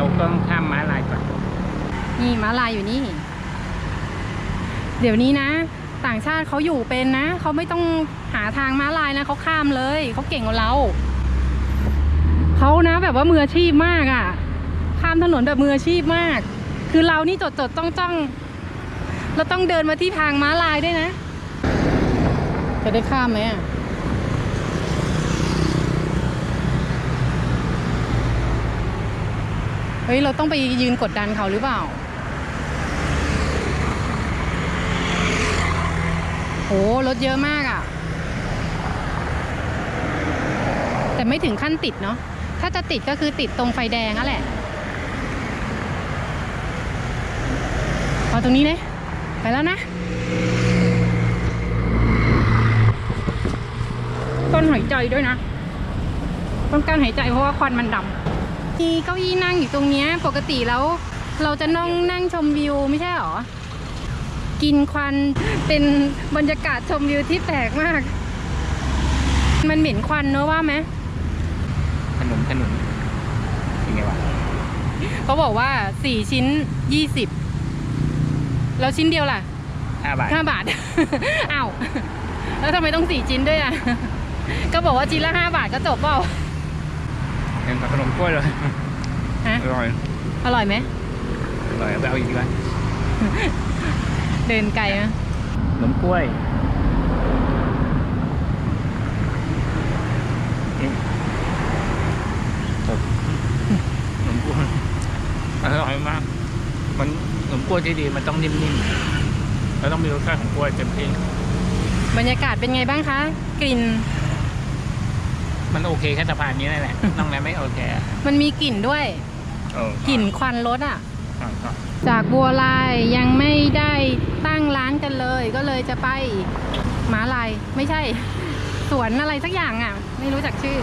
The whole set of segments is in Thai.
เราก็ต้องข้ามม้าลายก่อนนี่ม้าลายอยู่นี่ เดี๋ยวนี้นะ ต่างชาติเขาอยู่เป็นนะเขาไม่ต้องหาทางม้าลายนะเขาข้ามเลยเขาเก่งกว่าเราเขานะแบบว่ามืออาชีพมากอะ่ะ ข้ามถนนแบบมืออาชีพมาก คือเรานี่จดจดๆต้องจ้องเราต้องเดินมาที่ทางม้าลายด้วยนะ จะได้ข้ามไหมอะ ฮ้ย เราต้องไปยืนกดดันเขาหรือเปล่าโหรถเยอะมากอะ่ะ แต่ไม่ถึงขั้นติดเนาะถ้าจะติดก็คือติดตรงไฟแดงนั่นแหละเอาตรงนี้เลยไปแล้วนะ ต้นหายใจด้วยนะ ต้องการหายใจเพราะว่าควันมันดำ มีเก้าอี้นั่งอยู่ตรงเนี้ย ปกติแล้วเราจะนั่งนั่งชมวิวไม่ใช่หรอ กินควันเป็นบรรยากาศชมวิวที่แปลกมาก มันเหม็นควันเนอะว่าไหมขนมขนมยังไงวะเขาบอกว่าสี่ชิ้นยี่สิบแล้วชิ้นเดียวล่ะห้าบาทห้าบาท อ้าว แล้วทำไมต้องสี่ชิ้นด้วยอะ ก็บอกว่าชิ้นละห้าบาทก็จบเปล่าเห็นกับขนมกล้วยเลยฮะอร่อยอร่อยไหมอร่อยเอาไปเอาอีกดีกว่าเดินไกลนะขนมกล้วยเอ๊ะขนมกล้วยอร่อยมาก มันขนมกล้วยที่ดีมันต้องนิ่มๆแล้วต้องมีรสชาติของกล้วยเต็มที่บรรยากาศเป็นไงบ้างคะ กลิ่น มันโอเคแค่สะพานนี้นั่นแหละน้องแล้วไม่โอเคอะมันมีกลิ่นด้วยเออกลิ่นควันรถอะอะก็จากบัวลายยังไม่ได้ตั้งร้านกันเลย ก็เลยจะไปหมาลายไม่ใช่ สวนอะไรสักอย่างอะ ไม่รู้จักชื่อ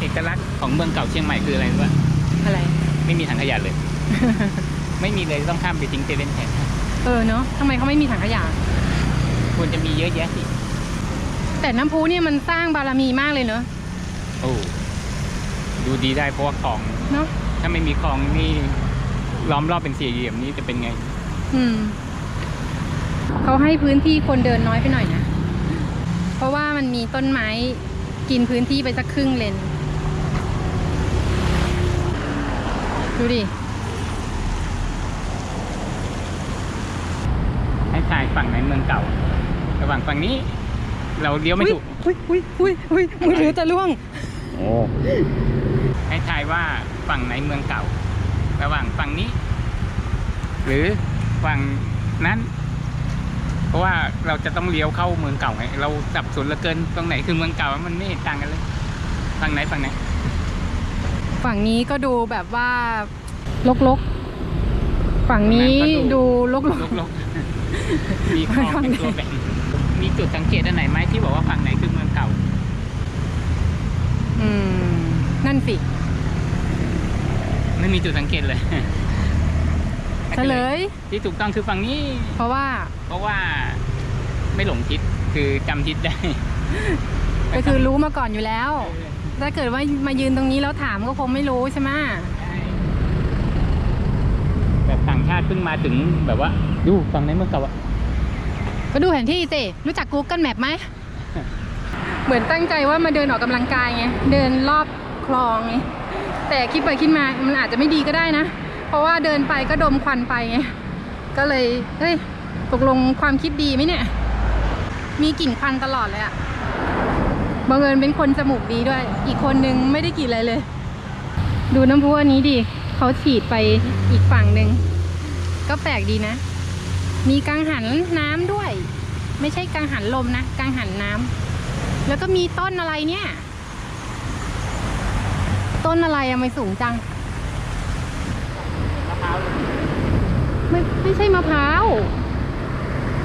เอกลักษณ์ของเมืองเก่าเชียงใหม่คืออะไรรู้ป่ะอะไร ไม่มีถังขยะเลย ไม่มีเลยต้องข้ามไปทิ้งเซเว่นแทนเออเนาะทำไมเขาไม่มีถังขยะควรจะมีเยอะแยะสิ แต่น้ำพุเนี่ยมันสร้างบารมีมากเลยเนอะโอ้ดูดีได้เพราะว่าคลองเนาะถ้าไม่มีคลองนี่ล้อมรอบเป็นสี่เหลี่ยมนี่จะเป็นไง อืมเขาให้พื้นที่คนเดินน้อยไปหน่อยนะ เพราะว่ามันมีต้นไม้กินพื้นที่ไปสักครึ่งเลน ดูดิ ให้ถ่ายฝั่งไหนเมืองเก่า ระหว่างฝั่งนี้ เราเลี้ยวไม่ถูกอุ้ยอุ้ยอุ้ยอุ้ยมือถือจะล่วงโอ้ให้ทายว่าฝั่งไหนเมืองเก่า ระหว่างฝั่งนี้ หรือฝั่งนั้น เพราะว่าเราจะต้องเลี้ยวเข้าเมืองเก่าไงเราสับสนเหลือเกินตรงไหนคือเมืองเก่ามันไม่เห็นต่างกันเลยฝั่งไหนฝั่งไหนฝั่งนี้ก็ดูแบบว่าลกลกๆฝั่งนี้ดูลกลกลกๆมีคลองเป็นตัวแบ่ง มีจุดสังเกตอันไหนไหมที่บอกว่าฝั่งไหนคือเมืองเก่า อืม นั่นสิไม่มีจุดสังเกตเลยเฉลย ที่ถูกต้องคือฝั่งนี้ เพราะว่า เพราะว่าไม่หลงทิศคือจำทิศได้ ก็คือรู้มาก่อนอยู่แล้ว ถ้าเกิดว่ามายืนตรงนี้แล้วถามก็คงไม่รู้ใช่ไหมใช่แบบต่างชาติเพิ่งมาถึงแบบว่าดูฝั่งไหนเมืองเก่าอะ ก็ดูแผนที่สิ รู้จัก Google Map ไหม เหมือนตั้งใจว่ามาเดินออกกำลังกายไง เดินรอบคลองไง แต่คิดไปคิดมา มันอาจจะไม่ดีก็ได้นะ เพราะว่าเดินไปก็ดมควันไปไง ก็เลยเฮ้ย ตกลงความคิดดีไหมเนี่ย มีกลิ่นควันตลอดเลยอะบังเอิญเป็นคนจมูกดีด้วย อีกคนนึงไม่ได้กลิ่นอะไรเลย ดูน้ำพุอันนี้ดิ เขาฉีดไปอีกฝั่งหนึ่ง ก็แปลกดีนะ มีกังหันน้ำด้วย ไม่ใช่กังหันลมนะกังหันน้ำแล้วก็มีต้นอะไรเนี่ย ต้นอะไรอะไม่สูงจังมะพร้าวไม่ไม่ใช่มะพร้าว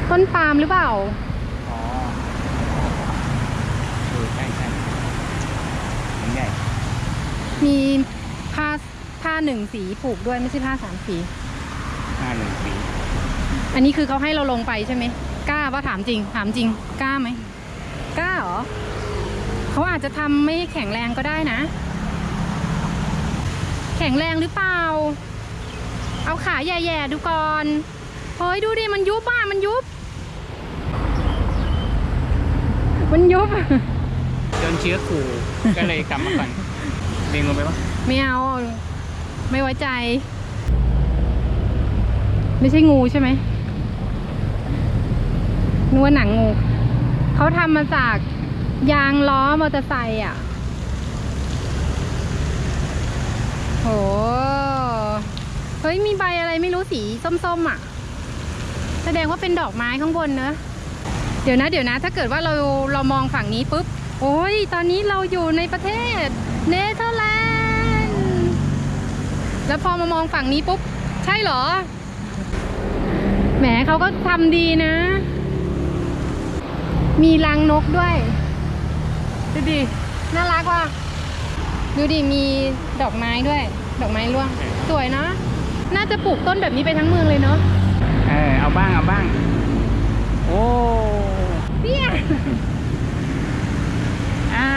ต้นปาล์มหรือเปล่าอ๋อเออใช่ใช่มันใหญ่มีผ้าผ้าหนึ่งสีผูกด้วยไม่ใช่ผ้าสามสีห้าหนึ่งปี อันนี้คือเขาให้เราลงไปใช่ไหมกล้าปะถามจริง ถามจริง กล้าไหมกล้าเหรอเขาอาจจะทำไม่แข็งแรงก็ได้นะ แข็งแรงหรือเปล่า เอาขาแย่ๆดูก่อนเฮ้ยดูดิมันยุบอะมันยุบ มันยุบโดนเชื้อขู่ก็เลยกลับมาก่อนเรียงลงไปปะไม่เอา ไม่ไว้ใจ ไม่ใช่งูใช่ไหม นึกว่าหนังงูเขาทำมาจากยางล้อมอเตอร์ไซค์อะโหเฮ้ย มีใบอะไรไม่รู้สีส้มๆอะ แสดงว่าเป็นดอกไม้ข้างบนเนอะเดี๋ยวนะ เดี๋ยวนะ ถ้าเกิดว่าเราเรามองฝั่งนี้ปุ๊บ โอ้ย ตอนนี้เราอยู่ในประเทศเนเธอร์แลนด์แล้วพอมามองฝั่งนี้ปุ๊บ ใช่เหรอ แหมเขาก็ทำดีนะ มีรังนกด้วย ดูดิ น่ารักว่ะ ดูดิ มีดอกไม้ด้วย ดอกไม้ร่วง สวยนะ น่าจะปลูกต้นแบบนี้ไปทั้งเมืองเลยเนาะ เออ เอาบ้าง เอาบ้าง โอ้เนี่ยอ่า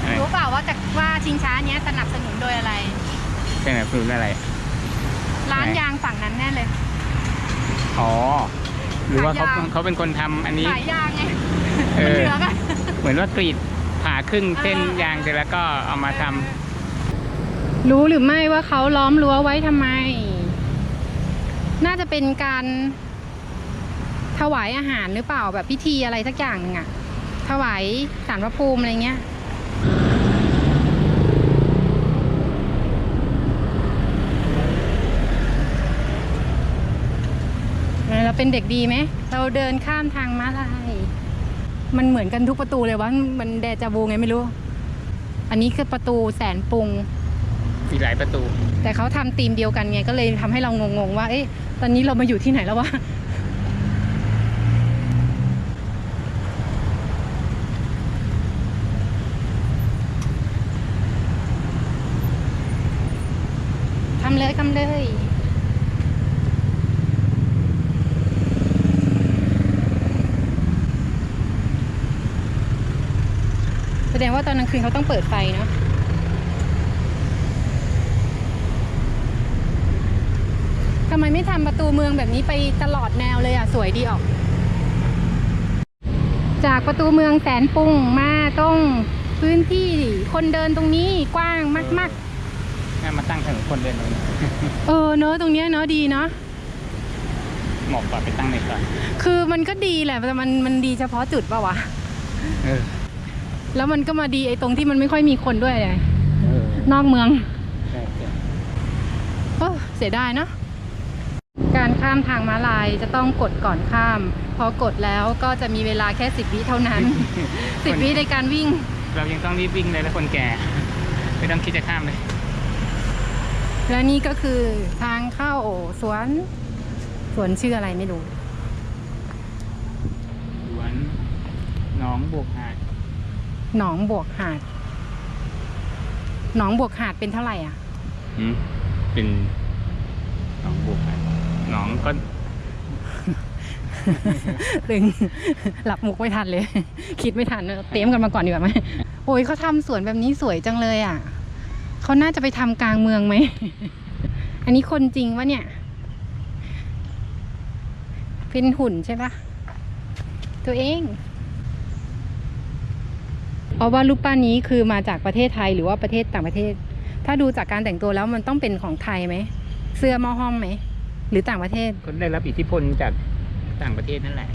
อะไรรู้เปล่าว่าจะว่าชิงช้าเนี้ยสนับสนุนโดยอะไรเป็นแบบ fruit อะไร ร้านไหนยางฝั่งนั้นแน่เลย อ๋อ หรือว่าเขาขายยาง เขาเป็นคนทำอันนี้ ขายยางไงเอมันอ เหลือกัน เหมือนว่ากรีดผ่าครึ่งเส้นเออยางเสร็จแล้วก็เอามาทำ รู้หรือไม่ว่าเขาล้อมรั้วไว้ทำไม น่าจะเป็นการถวายอาหารหรือเปล่าแบบพิธีอะไรสักอย่างหนึ่งอะถวายสารพระภูมิอะไรเงี้ย เออเราเป็นเด็กดีไหม เราเดินข้ามทางม้าลาย มันเหมือนกันทุกประตูเลยว่ามันแดจาวูไงไม่รู้ อันนี้คือประตูแสนปรุงมีหลายประตู แต่เขาทำธีมเดียวกันไงก็เลยทำให้เรางงๆว่า เอ๊ะ ตอนนี้เรามาอยู่ที่ไหนแล้ววะทำเลยทำเลย แสด งว่าตอนกลางคืนเขาต้องเปิดไฟเนาะทำไมไม่ทำประตูเมืองแบบนี้ไปตลอดแนวเลยอะ สวยดีออก จากประตูเมืองแสนปรุงมาตรงพื้นที่คนเดินตรงนี้กว้างมากน่ามาตั้งถนนคนเดินตรงนี้ๆเออเนอะตรงเนี้ยเนอะดีเนาะเหมาะกว่าไปตั้งในก่อนคือมันก็ดีแหละแต่มันมันดีเฉพาะจุดปะวะ เออ แล้วมันก็มาดีไอ้ตรงที่มันไม่ค่อยมีคนด้วยไงเออนอกเมืองใช่ใช่โอ้เสียดายเนาะการข้ามทางม้าลายจะต้องกดก่อนข้าม พอกดแล้วก็จะมีเวลาแค่สิบวิเท่านั้นสิบวิในการวิ่ง เรายังต้องรีบวิ่งเลยแล้วคนแก่ไม่ต้องคิดจะข้ามเลย และนี่ก็คือทางเข้าสวน สวนชื่ออะไรไม่รู้ สวนหน้องบวกหาด หนองบวกหาด หนองบวกหาดเป็นเท่าไหร่อะอืมเป็นหน้องบวกหาดหน้องก็ตึง หลับมุกไม่ทันเลย คิดไม่ทันเตรียมกันมาก่อนดีกว่าไหมโอ้ยเขาทำสวนแบบนี้สวยจังเลยอะเขาน่าจะไปทำกลางเมืองไหม อันนี้คนจริงวะเนี่ย เป็นหุ่นใช่ปะตัวเอง เพราะว่ารูปปั้นนี้คือมาจากประเทศไทยหรือว่าประเทศต่างประเทศ ถ้าดูจากการแต่งตัวแล้วมันต้องเป็นของไทยไหม เสื้อหมอห้อมไหม หรือต่างประเทศก็ได้รับอิทธิพลจากต่างประเทศนั่นแหละ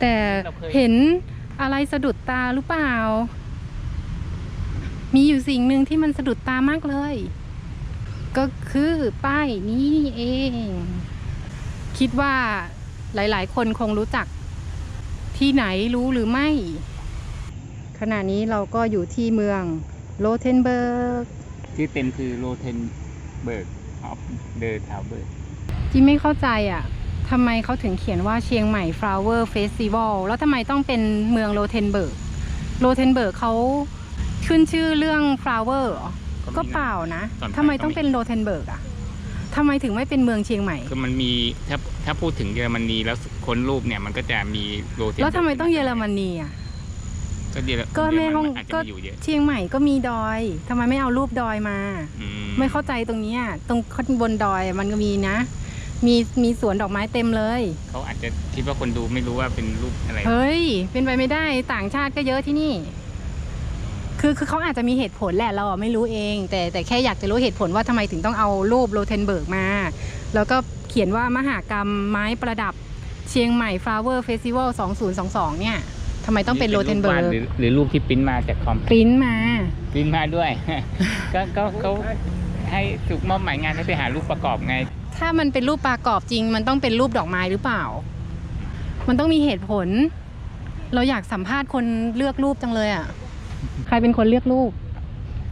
แต่เราเคยเห็นอะไรสะดุดตาหรือเปล่า มีอยู่สิ่งหนึ่งที่มันสะดุดตามากเลย ก็คือป้ายนี้นี่เอง คิดว่าหลาย ๆ คนคงรู้จักที่ไหนรู้หรือไม่ ขณะนี้เราก็อยู่ที่เมืองโลเทนเบิร์กชื่อเต็มคือโรเทนเบิร์กออฟเดอร์ทาวเบิร์กที่ไม่เข้าใจอะทำไมเขาถึงเขียนว่าเชียงใหม่ Flower Festival แล้วทำไมต้องเป็นเมืองโลเทนเบิร์กโลเทนเบิร์กเขาขึ้นชื่อเรื่อง flower เหรอก็เปล่านะตอนปทำไมต้องเป็นโลเทนเบิร์กอะทำไมถึงไม่เป็นเมืองเชียงใหม่ คือมันมีถ้าถ้าพูดถึงเยอรมนีแล้วค้นรูปเนี่ยมันก็จะมีโรเทนแล้วทำไมต้องเยอรมนีอะ ก็ดีแล้วก็แม่ฮ่องอาจจะก็ไม่อยู่เยอะเชียงใหม่ก็มีดอยทำไมไม่เอารูปดอยมา อืไม่เข้าใจตรงเนี้ยตรงข้างบนดอยมันก็มีนะ มีมีสวนดอกไม้เต็มเลย เขาอาจจะคิดว่าคนดูไม่รู้ว่าเป็นรูปอะไร เฮ้ย เป็นไปไม่ได้ต่างชาติก็เยอะที่นี่ คือคือเขาอาจจะมีเหตุผลแหละเราอะไม่รู้เอง แต่แต่แค่อยากจะรู้เหตุผลว่าทำไมถึงต้องเอารูปโรเทนเบิร์กมา แล้วก็เขียนว่ามหากรรมไม้ประดับเชียงใหม่ Flower Festival 2022 เนี่ยทำไมต้องเป็นโรเทนเบิร์กหรือหรือรูปที่ปริ้นมาจากคอมปริ้นมาปริ้นมาด้วย ก็ก็เขาให้ถูกมอบหมายงานให้ไปหารูปประกอบไง ถ้ามันเป็นรูปประกอบจริง มันต้องเป็นรูปดอกไม้หรือเปล่า มันต้องมีเหตุผล เราอยากสัมภาษณ์คนเลือกรูปจังเลยอะ ใครเป็นคนเลือกรูป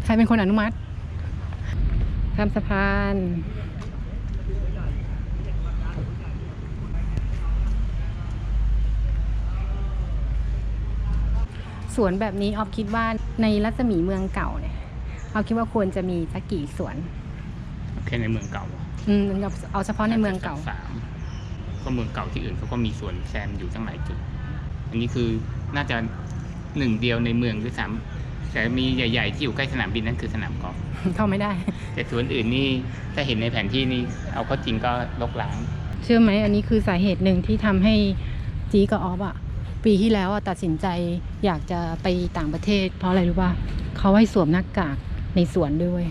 ใครเป็นคนอนุมัติข้ามสะพาน สวนแบบนี้ออฟคิดว่าในรัศมีเมืองเก่าเนี่ยออฟคิดว่าควรจะมีสักกี่สวนแค่ในเมืองเก่าอืมเอาเอาเฉพาะในเมืองเก่าสามก็เมืองเก่าที่อื่นเขาก็มีสวนแซมอยู่ตั้งหลายจุดอันนี้คือน่าจะหนึ่งเดียวในเมืองด้วยซ้ำแต่มีใหญ่ ๆ ที่อยู่ใกล้สนามบินนั่นคือสนามกอล์ฟเข้าไม่ได้ แต่สวนอื่นนี่ถ้าเห็นในแผนที่นี่เอาเข้าจริงก็ลกล้าง เชื่อไหมอันนี้คือสาเหตุหนึ่งที่ทำให้จีกับออฟอะ ปีที่แล้วอะตัดสินใจอยากจะไปต่างประเทศ เพราะอะไรรู้ป่ะเขาให้สวมหน้ากากในสวนด้วย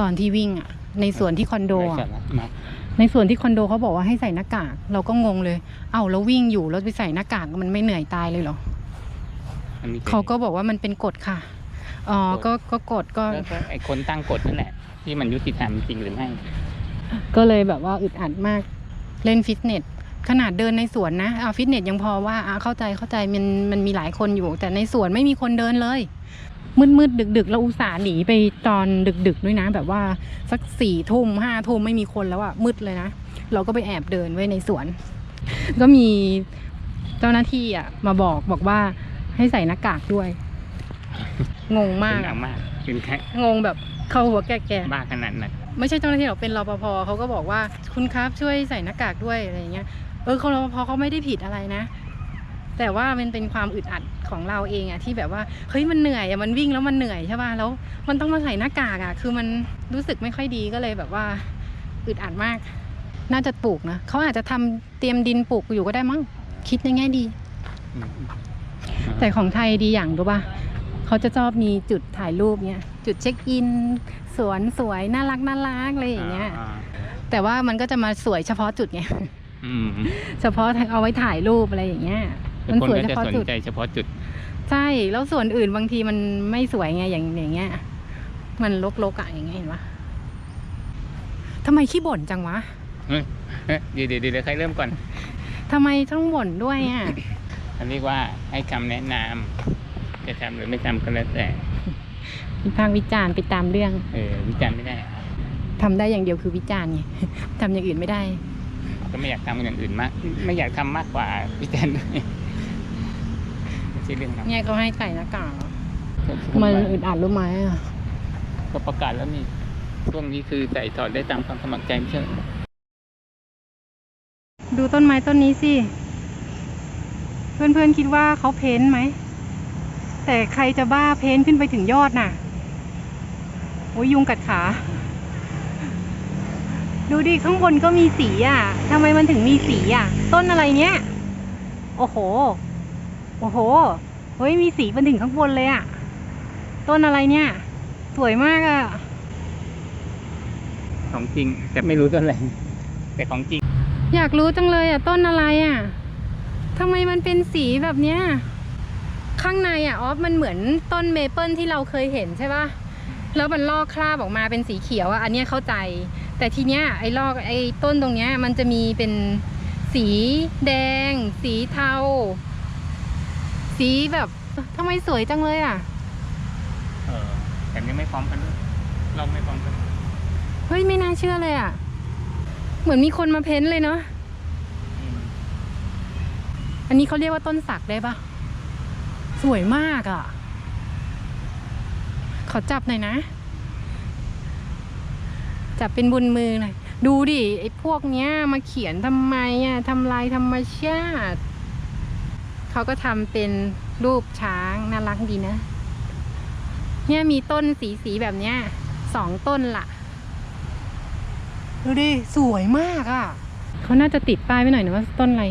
ตอนที่วิ่งอะในสวนที่คอนโดไร้อะสาระมากในสวนที่คอนโดเขาบอกว่าให้ใส่หน้ากาก เราก็งงเลย เอ้าแล้ววิ่งอยู่แล้วไปใส่หน้ากากมันไม่เหนื่อยตายเลยเหรออันนี้ป็นเขาก็บอกว่ามันเป็นกฎค่ะอ๋อกฎก็ก็กฎก็แล้วก็ไอคนตั้งกฎนั่นแหละ ที่มันยุติธรรมจริงหรือไม่ก็เลยแบบว่าอึดอัดมากเล่นฟิตเนส ขนาดเดินในสวนนะอ่าฟิตเนสยังพอว่าอ่าเข้าใจเข้าใจมันมันมีหลายคนอยู่ แต่ในสวนไม่มีคนเดินเลย มืดมืดดึกดึกๆเราอุตส่าห์หนีไปตอนดึกดึกๆด้วยนะ แบบว่าสักสี่ทุ่มห้าทุ่มไม่มีคนแล้วอะมืดเลยนะ เราก็ไปแอบเดินไว้ในสวน ก็มีเจ้าหน้าที่อะมาบอกบอกว่าให้ใส่หน้ากากด้วย งงมากเป็นหนัอะงมากเป็นแค่งงแบบเข้าหัวแก่ๆบ้าขนาดนั้นไม่ใช่เจ้าหน้าที่หรอกเป็นรปภเขาก็บอกว่าคุณครับช่วยใส่หน้ากากด้วยอะไรอย่างเงี้ย เออคนรปภเขาไม่ได้ผิดอะไรนะ แต่ว่ามันเป็นความอึดอัดของเราเองอะที่แบบว่าเฮ้ยมันเหนื่อยอะมันวิ่งแล้วมันเหนื่อยใช่ป่ะแล้ว มันต้องมาใส่หน้ากากอะคือมันรู้สึกไม่ค่อยดีก็เลยแบบว่าอึดอัดมาก น่าจะปลูกนะเขาอาจจะทำเตรียมดินปลูกอยู่ก็ได้มั้งคิดในแง่ดีอืมแต่ของไทยดีอย่างรู้ป่ะเขาจะชอบมีจุดถ่ายรูปเนี้ยจุดเช็คอิน สวนสวยน่ารักน่ารักอะไรอย่างเงี้ยอ่าแต่ว่ามันก็จะมาสวยเฉพาะจุดไง อืมเฉพาะเอาไว้ถ่ายรูปอะไรอย่างเงี้ย มันคนสวยก็เฉจะพาะสนจุดใจเฉพาะจุด ใช่ แล้วส่วนอื่นบางทีมันไม่สวยไงอย่างอย่างเงี้ย มันลกๆอะอย่างเงี้ยเห็นปะทำไมขี้บ่นจังวะเฮ้ยเฮ้ยเดี๋ยวเดี๋ยวเดี๋ยวใครเริ่มก่อนทำไมต้องบ่นด้วยอะอันนี้ว่าให้คำแนะนำจะทำหรือไม่ทำก็แล้วแต่วิพากษ์วิจารณ์ไปตามเรื่อง เออวิจารณ์ไม่ได้ทำได้อย่างเดียวคือวิจารณ์ไงทำอย่างอื่นไม่ได้ ก็ไม่อยากทำอย่างอื่นมาก ไม่อยากทำมากกว่าวิจารณ์ด้วยไม่ใช่เรื่องนั้นเนี่ยเขาให้ใส่หน้ากากเหรอมันอึดอัดรู้ไหมอะก็ประกาศแล้วนี่ช่วงนี้คือใส่ถอดได้ตามความสมัครใจไม่ใช่เหรอดูต้นไม้ต้นนี้สิ เพื่อนๆคิดว่าเขาเพ้นท์ไหม แต่ใครจะบ้าเพ้นท์ขึ้นไปถึงยอดน่ะ โอ้ยยุงกัดขา ดูดิข้างบนก็มีสีอะทำไมมันถึงมีสีอะ ต้นอะไรเนี้ย โอ้โห โอ้โห เฮ้ยมีสีมันถึงข้างบนเลยอะ ต้นอะไรเนี่ย สวยมากอะ ของจริง แต่ไม่รู้ต้นอะไร แต่ของจริง อยากรู้จังเลยอะ ต้นอะไรอะทำไมมันเป็นสีแบบเนี้ย ข้างในอะออฟมันเหมือนต้นเมเปิลที่เราเคยเห็นใช่ปะแล้วมันลอกคราบออกมาเป็นสีเขียวอะ อันเนี้ยเข้าใจ แต่ทีเนี้ยไอ้ลอกไอ้ต้นตรงเนี้ย มันจะมีเป็นสีแดง สีเทา สีแบบทำไมสวยจังเลยอะ เออแต่ยังไม่พร้อมกันด้วยเราไม่พร้อมกัน เฮ้ยไม่น่าเชื่อเลยอะ เหมือนมีคนมาเพ้นท์เลยเนาะอืมอันนี้เขาเรียกว่าต้นสักได้ปะสวยมากอะ่ะ ขอจับหน่อยนะ จับเป็นบุญมือหน่อยดูดิ ไอ้พวกเนี้ยมาเขียนทำไมอะทำลายธรรมชาติ เขาก็ทำเป็นรูปช้างน่ารักดีนะ เนี่ยมีต้นสีสีแบบเนี้ยสองต้นละดูดิ สวยมากอะ่ะ เขาน่าจะติดป้ายไว้หน่อยนะว่าต้นอะไร